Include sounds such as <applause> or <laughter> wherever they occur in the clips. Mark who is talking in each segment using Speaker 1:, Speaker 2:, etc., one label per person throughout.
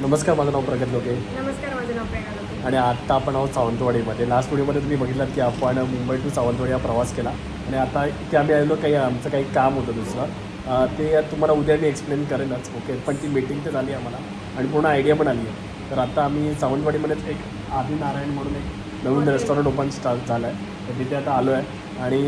Speaker 1: नमस्कार माझं नाव प्रगत लोके.
Speaker 2: नमस्कार माझं नाव प्रेरणा लोके.
Speaker 1: आणि आत्ता आपण आहोत सावंतवाडीमध्ये. लास्ट व्हिडिओमध्ये तुम्ही बघितलात की आपण मुंबई टू सावंतवाडी हा प्रवास केला. आणि आता इथे आम्ही आलेलो काही आमचं काही काम होतं दुसरं. ते तुम्हाला उद्या मी एक्सप्लेन करेनच ओके? पण ती मीटिंग तर झाली आम्हाला. आणि पूर्ण आयडिया पण आली आहे. तर आता आम्ही सावंतवाडीमध्येच एक आदिनारायण म्हणून एक नवीन रेस्टॉरंट ओपन स्टार्ट झालं आहे तर तिथे आता आलो आहे आणि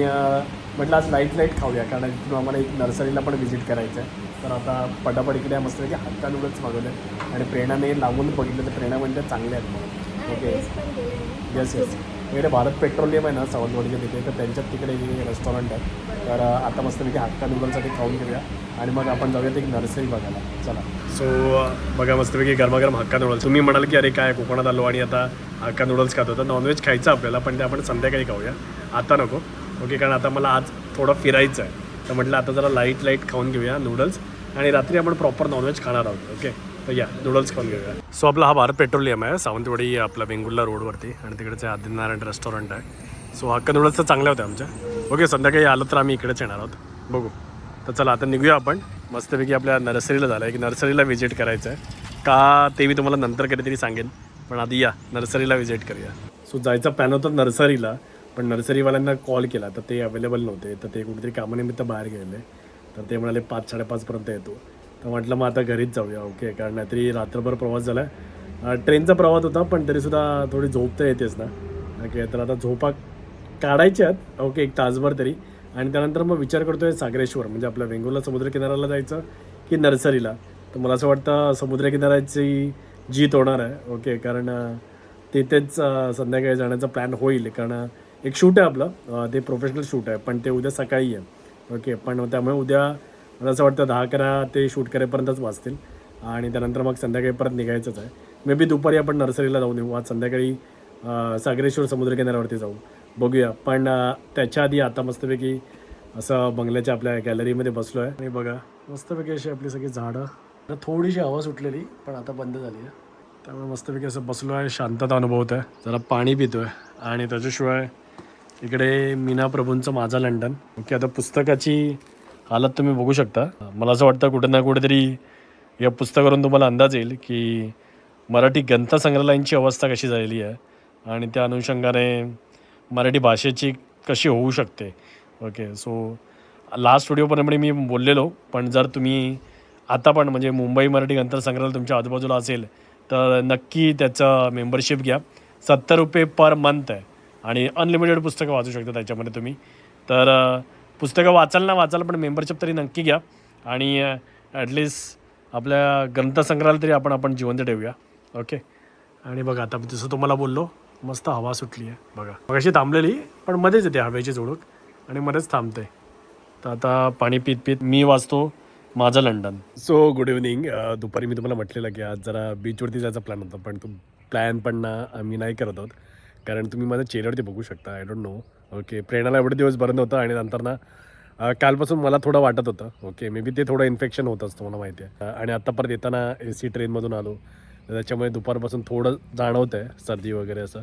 Speaker 1: म्हटलं आज लाइट लाइट खाऊया कारण तिथून आम्हाला एक नर्सरीला पण व्हिजिट करायचं आहे तर आता पटापट इकडे मस्तपैकी हक्का नूडल्स मागवले आणि प्रेरणाने लावून बघितलं तर प्रेरणा म्हणते चांगले आहेत. म्हणून ओके. येस येस इकडे भारत पेट्रोलियम आहे ना सावंतवाडीच्या तिथे तर त्यांच्यात तिकडे रेस्टॉरंट आहे. तर आता मस्तपैकी हक्का नूडलसाठी खाऊन घेऊया. आणि मग आपण जाऊयात एक नर्सरी बघायला. चला. सो बघा मस्तपैकी गरमागरम हक्का नूडल्स तुम्ही म्हणाल की अरे काय कोकणात आलो आणि आता हक्का नूडल्स खातो. तर नॉनव्हेज खायचं आपल्याला पण ते आपण संध्याकाळी खाऊया. आता नको. ओके कारण आता मला आज थोडं फिरायचं आहे. तर म्हटलं आता जरा लाइट लाइट खाऊन घेऊया नूडल्स आणि रात्री आपण प्रॉपर नॉनव्हेज खाणार आहोत ओके तर या नूडल्स खाऊन घेऊया. सो आपला हा भारत पेट्रोलियम आहे सावंतवाडी आपला वेंगुर्ला रोडवरती आणि तिकडचे आदिनारायण रेस्टॉरंट आहे. सो हक्का नूडल्स तर चांगल्या होत्या आमच्या. ओके संध्याकाळी आलं तर आम्ही इकडेच येणार आहोत. बघू. तर चला आता निघूया आपण. मस्तपैकी आपल्या नर्सरीला झालं. आहे की नर्सरीला व्हिजिट करायचं आहे. का ते मी तुम्हाला नंतर कधीतरी सांगेन. पण आधी या नर्सरीला व्हिजिट करूया. सो जायचा प्लॅन होता नर्सरीला पण नर्सरीवाल्यांना कॉल केला. तर ते अवेलेबल नव्हते. तर ते कुठेतरी कामानिमित्त बाहेर गेले. तर ते म्हणाले पाच साडेपाचपर्यंत येतो. तर म्हटलं मग आता घरीच जाऊया. ओके कारण नाहीतरी रात्रभर प्रवास झाला आहे ट्रेनचा प्रवास होता पण तरीसुद्धा थोडी झोप तर येतेच ना. ओके तर आता झोपा काढायच्यात ओके एक तासभर तरी. आणि त्यानंतर मग विचार करतो आहे सागरेश्वर म्हणजे आपल्या वेंगुर्ला समुद्रकिनाऱ्याला जायचं की नर्सरीला? तर मला असं वाटतं समुद्रकिनाऱ्याची जीत होणार आहे. ओके कारण तिथेच संध्याकाळी जाण्याचा प्लॅन होईल. कारण एक शूट आहे आपलं. ते प्रोफेशनल शूट आहे पण ते उद्या सकाळी आहे. ओके पण त्यामुळे उद्या मला असं वाटतं दहा अकरा ते शूट करेपर्यंतच वाचतील. आणि त्यानंतर मग संध्याकाळी परत निघायचंच आहे. मे बी दुपारी आपण नर्सरीला जाऊन येऊ. आज संध्याकाळी सागरेश्वर समुद्रकिनाऱ्यावरती जाऊ. बघूया. पण त्याच्या आधी आता मस्तपैकी असं बंगल्याच्या आपल्या गॅलरीमध्ये बसलो आहे आणि बघा मस्तपैकी अशी आपली सगळी झाडं. थोडीशी हवा सुटलेली पण आता बंद झाली आहे. त्यामुळे मस्तपैकी असं बसलो आहे शांतता अनुभवत आहे जरा पाणी पितो आहे आणि त्याच्याशिवाय इकडे मीना प्रभूंचं माझा लंडन. ओके आता पुस्तकाची हालत तुम्ही बघू शकता. मला असं वाटतं कुठे ना कुठेतरी या पुस्तकावरून तुम्हाला अंदाज येईल की मराठी ग्रंथसंग्रहालयांची अवस्था कशी झालेली आहे आणि त्या अनुषंगाने मराठी भाषेची कशी होऊ शकते. ओके सो लास्ट व्हिडिओपर्यंत मी बोललेलो पण जर तुम्ही आता पण म्हणजे मुंबई मराठी ग्रंथसंग्रहालय तुमच्या आजूबाजूला असेल तर नक्की त्याचं मेंबरशिप घ्या. सत्तर रुपये पर मंथ आहे. आणि अनलिमिटेड पुस्तकं वाचू शकता त्याच्यामध्ये तुम्ही. तर पुस्तकं वाचाल ना वाचाल पण मेंबरशिप तरी नक्की घ्या. आणि ॲटलिस्ट आपल्या ग्रंथसंग्रहालय तरी आपण आपण जिवंत ठेवूया. ओके आणि बघा आता जसं तुम्हाला बोललो मस्त हवा सुटली आहे. बघा मग अशी थांबलेली पण मध्येच येते हवेची झुळूक. आणि मध्येच थांबते. तर आता पाणी पित पित मी वाचतो माझं लंडन. सो गुड इव्हनिंग दुपारी मी तुम्हाला म्हटलेलं की आज जरा बीचवरती जायचा प्लॅन होता पण तो प्लॅन पण ना आम्ही नाही करत आहोत. कारण तुम्ही माझ्या चेहऱ्यावरती बघू शकता आय डोंट नो ओके प्रेरणाला एवढे दिवस बरं नव्हतं आणि नंतर ना कालपासून मला थोडं वाटत होतं. ओके मे बी ते थोडं इन्फेक्शन होत असतं मला माहिती आहे. आणि आत्ता परत येताना ए सी ट्रेनमधून आलो. त्याच्यामुळे दुपारपासून थोडं जाणवतं आहे सर्दी वगैरे असं.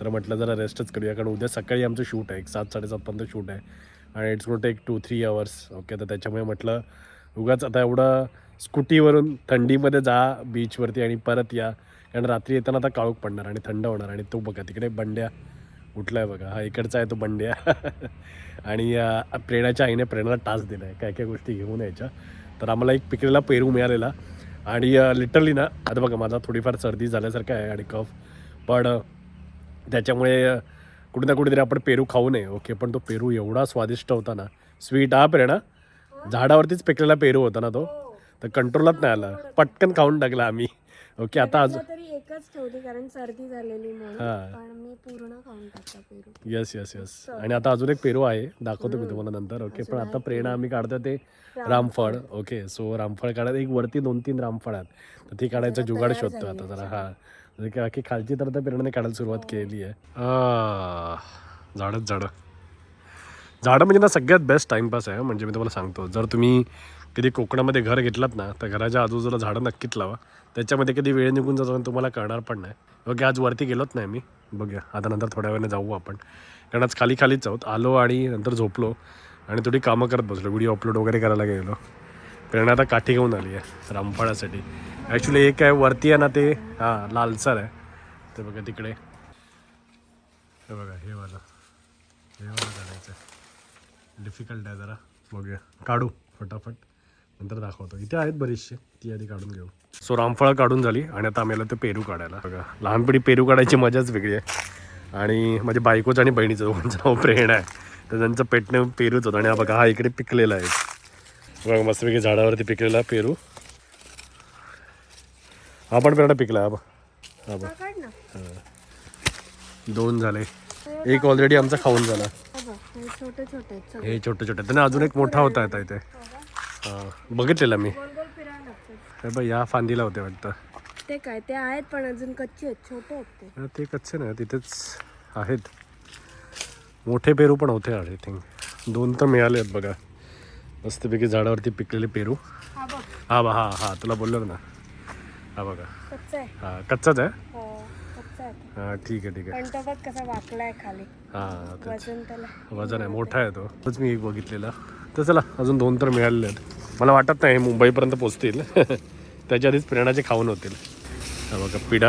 Speaker 1: तर म्हटलं जरा रेस्टच करूया कारण उद्या सकाळी आमचं शूट आहे. एक सात साडेसातपर्यंत शूट आहे. आणि it's got take two three hours okay तर त्याच्यामुळे म्हटलं उगाच आता एवढं स्कूटीवरून थंडीमध्ये जा बीचवरती आणि परत या. कारण रात्री येताना आता काळोख पडणार आणि थंड होणार आणि तो बघा तिकडे बंड्या उठला आहे बघा. हा इकडचा आहे तो बंड्या. <laughs> आणि प्रेरणाच्या आईने प्रेरणाला टास्क दिला आहे काय काय गोष्टी घेऊन यायच्या. तर आम्हाला एक पिकलेला पेरू मिळालेला. आणि लिटरली ना आता बघा माझा थोडीफार सर्दी झाल्यासारखं आहे आणि कफ पण त्याच्यामुळे कुठे ना कुठेतरी आपण पेरू खाऊ नये ओके? पण तो पेरू एवढा स्वादिष्ट होता ना. स्वीट हा प्रेरणा? झाडावरतीच पिकलेला पेरू होता ना तो. तर कंट्रोलात नाही आला. पटकन खाऊन टाकला आम्ही. ओके आता
Speaker 2: त्यातलं तरी एकच ठेवली कारण सर्दी झालेली म्हणून.
Speaker 1: हा.
Speaker 2: पण मी पूर्ण खाऊन टाकला पेरू.
Speaker 1: येस येस येस आणि आता अजून एक पेरू आहे दाखवतो मी तुम्हाला नंतर ओके? पण आता प्रेरणा आम्ही काढतो ते रामफळ. ओके? सो रामफळ काढायला एक वरती दोन तीन रामफळ आहेत. तर ती काढायचं जुगाड शोधतो आता जरा हा. की खालची तर आता प्रेरणाने काढायला सुरुवात केली आहे. झाडच झाडं झाडं. म्हणजे ना सगळ्यात बेस्ट टाईमपास आहे म्हणजे मी तुम्हाला सांगतो जर तुम्ही कधी कोकणामध्ये घर घेतलात ना तर घराच्या आजूबाजूला झाडं नक्कीच लावा. त्याच्यामध्ये कधी वेळ निघून जातो आणि तुम्हाला कळणार पण नाही. ओके आज वरती गेलोच नाही मी. बघूया. आता नंतर थोड्या वेळाने जाऊ आपण. कारण आज खाली खालीच आहोत. आलो आणि नंतर झोपलो आणि थोडी कामं करत बसलो. व्हिडिओ अपलोड वगैरे करायला गेलो. प्रेरणा आता काठी घेऊन आली आहे रामफळासाठी. ॲक्च्युली एक आहे वरती आहे ना ते. हां लालसर आहे. ते बघा तिकडे. हे बघा हे वाला. हे वाला काढायचं डिफिकल्ट आहे जरा. बघूया. काढू फटाफट. नंतर दाखवतो. इथे आहेत बरीचशी. ती आधी काढून घेऊ. सो रामफळं काढून झाली आणि आता आम्ही आलो ते पेरू काढायला. बघा लहानपणी पेरू काढायची मजाच वेगळी आहे. आणि माझ्या बायकोचं आणि बहिणीचं दोघांचं नाव प्रेरणा आहे. तर त्यांचं पेटणं पेरूच होतं आणि हा बघा हा इकडे पिकलेला आहे. बघा मस्तपैकी झाडावरती पिकलेला पेरू. हा पण पेरडा पिकला हा बघ. हा बघ. दोन झाले. एक ऑलरेडी आमचा खाऊन झाला.
Speaker 2: हा छोटे छोटे
Speaker 1: त्यांना अजून एक मोठा होता येता इथे. बघितलेला मी. हे बघ या फांदीला होते वाटतं.
Speaker 2: ते काय ते आहेत पण अजून कच्चे आहेत छोटे आहेत ते.
Speaker 1: हा, ते कच्चे ना तिथेच आहेत. मोठे पेरू पण होते आय थिंक दोन तर मिळाले आहेत बघा. मस्तपैकी झाडावरती पिकलेले पेरू.
Speaker 2: हा बघ.
Speaker 1: हा बा हा हा तुला बोललो ना. हा बघा.
Speaker 2: कच्चा आहे.
Speaker 1: हा कच्चाच आहे?
Speaker 2: हो कच्चा आहे
Speaker 1: हा ठीक आहे ठीक आहे.
Speaker 2: पण तो बघ कसा वाकलाय खाली.
Speaker 1: हा तेच.
Speaker 2: वजन त्याला
Speaker 1: वजन आहे मोठा आहे तो. तोच मी एक बघितलेला. तर चला अजून दोन तर मिळालेले आहेत. मला वाटत नाही मुंबईपर्यंत पोचतील. <laughs> त्याच्या आधीच प्रेरणाचे खाऊन होतील. बघा पिढा.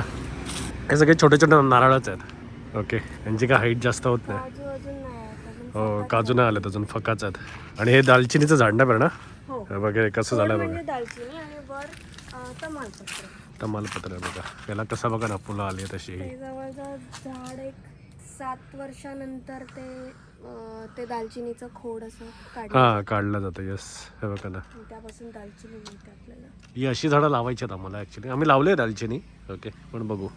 Speaker 1: हे सगळे छोटे छोटे नारळच आहेत. ओके यांची काय हाईट जास्त होत नाही. हो काजू नाही आलेत अजून फकाच आहेत. आणि हे दालचिनीचं झाड ना? प्रेरणा
Speaker 2: हो
Speaker 1: बघा हे कसं झालं बघा.
Speaker 2: म्हणजे तमालपत्र.
Speaker 1: बघा. याला कसं बघा ना फुलं आली तशी
Speaker 2: सात वर्षानंतर ते ते दालचिनीचं खोड असं
Speaker 1: हां काढलं जातं यस हे बघा ना.
Speaker 2: त्यापासून दालचिनी मिळते आपल्याला.
Speaker 1: ही अशी झाडं लावायची आहेत आम्हाला ॲक्च्युली आम्ही लावले दालचिनी. ओके पण बघू.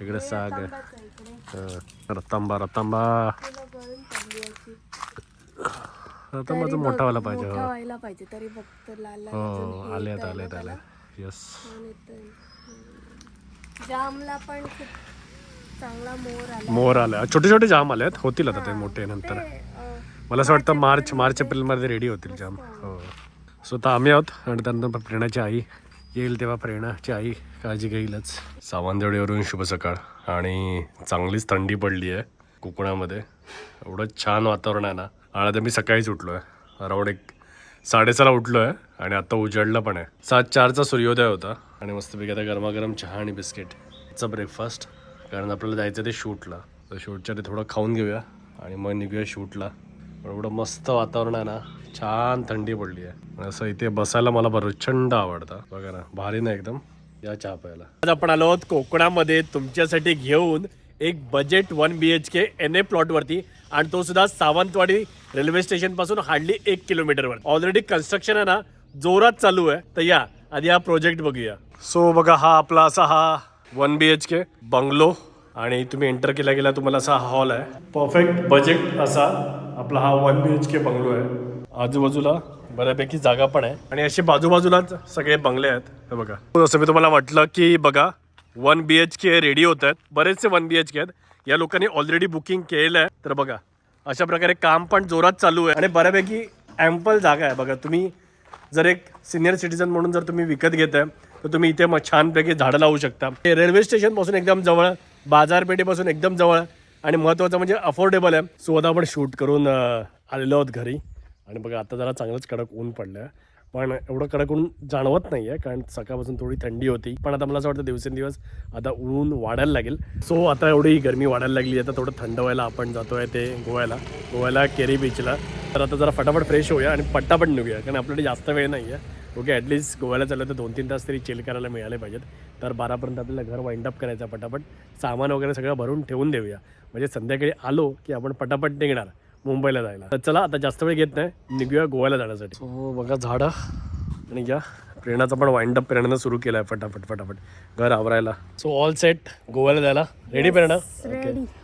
Speaker 1: इकडे साग. आहे रतांबा रतांबा. रतांबाचं मोठा व्हायला पाहिजे हो.
Speaker 2: व्हायला पाहिजे तरी लाल लाल
Speaker 1: हो आलेत
Speaker 2: ना त्याला.
Speaker 1: आलेत. यस.
Speaker 2: जामला पण खूप चांगला मोर आला.
Speaker 1: मोर आले. छोटे छोटे जाम आले आहेत. होतील आता ते मोठे नंतर. मला असं वाटतं मार्च मार्च एप्रिलमध्ये रेडी होतील जाम. हो. सो आता आम्ही आहोत आणि त्यानंतर प्रेरणाची आई येईल तेव्हा प्रेरणाची आई काळजी घेईलच. सावंतवाडीवरून शुभ सकाळ. आणि चांगलीच थंडी पडली आहे कोकणामध्ये. एवढं छान वातावरण आहे ना. आणि आता मी सकाळीच उठलो आहे अराउंड एक साडेसहाला उठलो आहे आणि आता उजाडलं पण आहे. सात चारचा सूर्योदय होता. आणि मस्तपैकी आता गरमागरम चहा आणि बिस्किटचा ब्रेकफास्ट कारण आपल्याला जायचं ते शूटला. तर शूटच्या ते थोडं खाऊन घेऊया आणि मग निघूया शूटला. एवढं मस्त वातावरण आहे ना छान थंडी पडली आहे. असं इथे बसायला मला प्रचंड आवडतं. बघा ना भारी ना एकदम. या चहा प्यायला. आज आपण आलो आहोत कोकणामध्ये तुमच्यासाठी घेऊन एक budget one B H K N A प्लॉटवरती आणि तो सुद्धा सावंतवाडी रेल्वे स्टेशनपासून हार्डली एक किलोमीटरवर ऑलरेडी कन्स्ट्रक्शन आहे ना जोरात चालू आहे. तर या आधी हा प्रोजेक्ट बघूया. सो बघा हा आपला असा हा one B H K bungalow आणि तुम्ही एंटर केला गेला तुम्हाला असा हॉल आहे. परफेक्ट बजेट असा आपला हा one B H K bungalow आहे. आजूबाजूला बऱ्यापैकी जागा पण आहे. आणि असे बाजूबाजूलाच सगळे बंगले आहेत. हे बघा. जसं मी तुम्हाला म्हटलं की बघा one B H K ready होत आहेत. बरेचसे वन बी एच के आहेत. या लोकांनी ऑलरेडी बुकिंग केलं आहे. तर बघा अशा प्रकारे काम पण जोरात चालू आहे. आणि बऱ्यापैकी ॲम्पल जागा आहे. बघा तुम्ही जर एक सिनियर सिटीजन म्हणून जर तुम्ही विकत घेताय तर तुम्ही इथे मग छानपैकी झाडं लावू शकता. हे रेल्वे स्टेशनपासून एकदम जवळ बाजारपेठेपासून एकदम जवळ आणि महत्त्वाचं म्हणजे अफोर्डेबल आहे. सो आता आपण शूट करून आलेलो आहोत घरी. आणि बघा आता जरा चांगलंच कडक ऊन पडलं आहे पण एवढं कडक ऊन जाणवत नाही आहे कारण सकाळपासून थोडी थंडी होती. पण आता मला असं वाटतं दिवसेंदिवस आता ऊन वाढायला लागेल. सो आता एवढी गरमी वाढायला लागली आता थोडं थंड व्हायला आपण जातोय ते गोव्याला. गोव्याला केरी बीचला. तर आता जरा फटाफट फ्रेश होऊया आणि पट्टा पण निघूया कारण आपल्याकडे जास्त वेळ नाही आहे ओके ॲटलीस्ट गोव्याला चाललं तर दोन तीन तास तरी चिल करायला मिळाले पाहिजेत. तर बारापर्यंत आपल्याला घर वाइंड अप करायचं पटापट. सामान वगैरे सगळं भरून ठेवून देऊया. म्हणजे संध्याकाळी आलो की आपण पटापट निघणार मुंबईला जायला. तर चला आता जास्त वेळ घेत नाही. निघूया गोव्याला जाण्यासाठी. हो बघा झाडं. आणि घ्या. प्रेरणाचा पण वाइंड अप प्रेरणानं सुरू केलं आहे फटाफट फटाफट. घर आवरायला. सो ऑल सेट गोव्याला जायला. रेडी प्रेरणा?
Speaker 2: रेडी